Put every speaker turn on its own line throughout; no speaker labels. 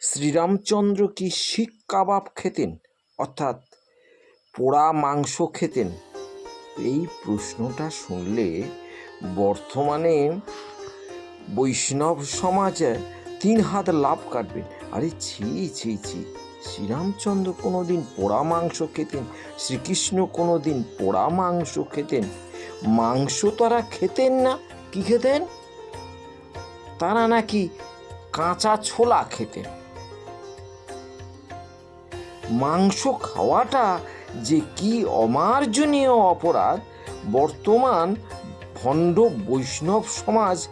শ্রীরামচন্দ্র কি শিক কাবাব খেতেন? অর্থাৎ পোড়া মাংস খেতেন? এই প্রশ্নটা শুনলে বর্তমানে বৈষ্ণব সমাজে তিন হাত লাভ কাটবে। আরে ছি ছি ছি। শ্রীরামচন্দ্র কোনো দিন পোড়া মাংস খেতেন? শ্রীকৃষ্ণ কোনো দিন পোড়া মাংস খেতেন? মাংস তারা খেতেন না, কি খেতেন? তারা নাকি কাঁচা ছোলা খেতেন। মাংস খাওয়াটা যে কি অমার্জনীয় অপরাধ, বর্তমান ভণ্ড বৈষ্ণব সমাজ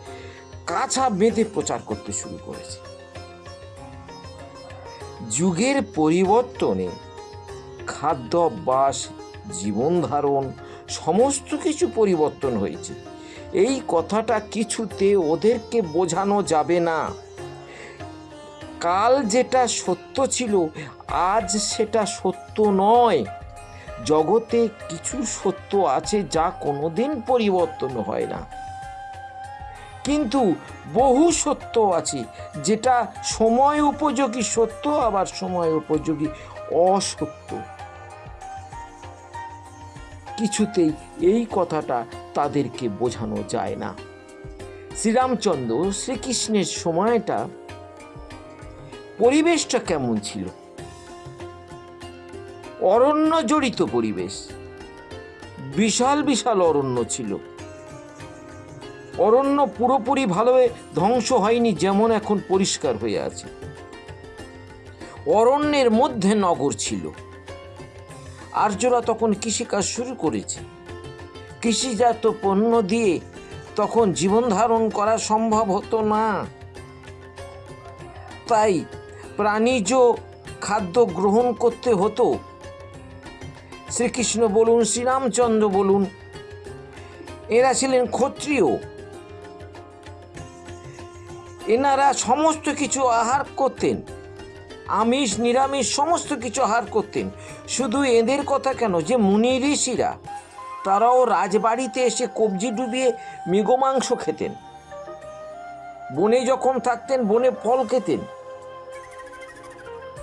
কাছা বেঁধে প্রচার করতে শুরু করেছে। যুগের পরিবর্তনে খাদ্য অভ্যাস, জীবন ধারণ, সমস্ত কিছু পরিবর্তন হয়েছে। এই কথাটা কিছুতে ওদেরকে বোঝানো যাবে না। কাল যেটা সত্য ছিল, আজ সেটা সত্য নয়। জগতে কিছু সত্য আছে যা কোনোদিন পরিবর্তন হয় না। কিন্তু বহু সত্য আছে, যেটা সময় উপযোগী সত্য, আবার সময় উপযোগী অসত্য। কিছুতেই এই কথাটা তাদেরকে বোঝানো যায় না। শ্রীরামচন্দ্র শ্রীকৃষ্ণের সময়টা পরিবেশটা কেমন ছিল? অরণ্য জড়িত পরিবেশ। বিশাল বিশাল অরণ্য ছিল। অরণ্য পুরোপুরি ভালোভাবে ধ্বংস হয়নি যেমন এখন পরিষ্কার হয়ে আছে। অরণ্যের মধ্যে নগর ছিল। আর্যরা তখন কৃষিকাজ শুরু করেছে। কৃষিজাত পণ্য দিয়ে তখন জীবন ধারণ করা সম্ভব হতো না। তাই প্রাণীজ খাদ্য গ্রহণ করতে হতো। শ্রীকৃষ্ণ বলুন, শ্রীরামচন্দ্র বলুন, এরা ছিলেন ক্ষত্রিয়। এনারা সমস্ত কিছু আহার করতেন, আমিষ, নিরামিষ সমস্ত কিছু আহার করতেন। শুধু এদের কথা কেন? যে মুনি ঋষিরা, তারাও রাজবাড়িতে এসে কবজি ডুবিয়ে মৃগমাংস খেতেন। বনে যখন থাকতেন, বনে ফল খেতেন।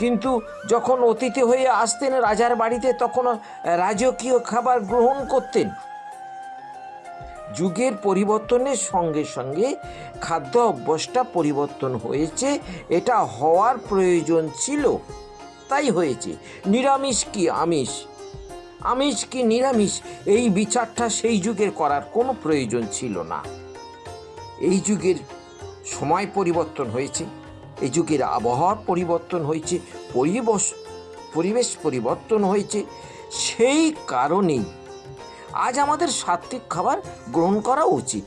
কিন্তু যখন অতিথি হয়ে আসতেন রাজার বাড়িতে, তখন রাজকীয় খাবার গ্রহণ করতেন। যুগের পরিবর্তনের সঙ্গে সঙ্গে খাদ্য অভ্যাসটা পরিবর্তন হয়েছে, এটা হওয়ার প্রয়োজন ছিল। তাই হয়েছে। নিরামিষ কি আমিষ? আমিষ কি নিরামিষ? এই বিচারটা সেই যুগের করার কোনো প্রয়োজন ছিল না। এই যুগের সময় পরিবর্তন হয়েছে। এই যুগের আবহাওয়ার পরিবর্তন হয়েছে, পরিবেশ পরিবেশ পরিবর্তন হয়েছে। সেই কারণেই আজ আমাদের সাত্বিক খাবার গ্রহণ করা উচিত।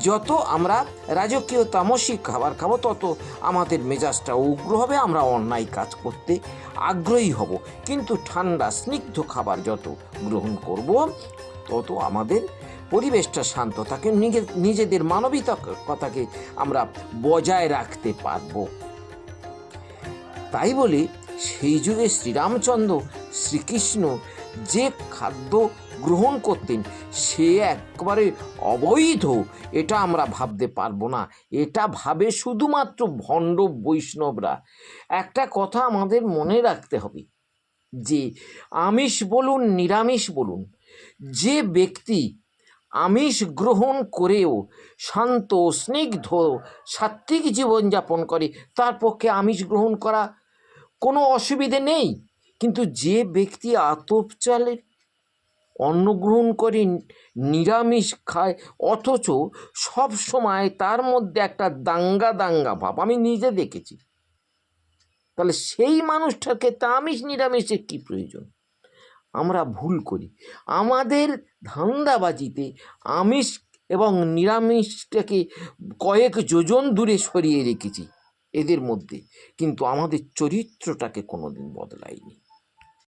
যত আমরা রাজকীয় তামসিক খাবার খাব, তত আমাদের মেজাজটা উগ্র হবে, আমরা অন্যায় কাজ করতে আগ্রহী হব। কিন্তু ঠান্ডা, স্নিগ্ধ খাবার যত গ্রহণ করব, তত আমাদের পরিবেশটা শান্ত থাকে নিজে- নিজেদের মানবিকতাকে আমরা বজায় রাখতে পারব। তাই বলে সেই যুগে শ্রীরামচন্দ্র শ্রীকৃষ্ণ যে খাদ্য গ্রহণ করতেন, সে একবারে অবৈধ, এটা আমরা ভাবতে পারব না। এটা ভাবে শুধুমাত্র ভণ্ড বৈষ্ণবরা। একটা কথা আমাদের মনে রাখতে হবে, যে আমিষ বলুন, নিরামিষ বলুন, যে ব্যক্তি আমিষ গ্রহণ করেও শান্ত, স্নিগ্ধ, সাত্ত্বিক জীবনযাপন করে, তার পক্ষে আমিষ গ্রহণ করা কোনো অসুবিধে নেই। কিন্তু যে ব্যক্তি আতপ চালের অন্ন গ্রহণ করে, নিরামিষ খায়, অথচ সব সময় তার মধ্যে একটা দাঙ্গা দাঙ্গা ভাব, আমি নিজে দেখেছি। তাহলে সেই মানুষটাকে তা আমিষ, নিরামিষের কী প্রয়োজন? আমরা ভুল করি। আমাদের ধান্দাবাজিতে আমিষ এবং নিরামিষটাকে কয়েক যোজন দূরে সরিয়ে রেখেছি এদের মধ্যে। কিন্তু আমাদের চরিত্রটাকে কোনোদিন বদলায়নি।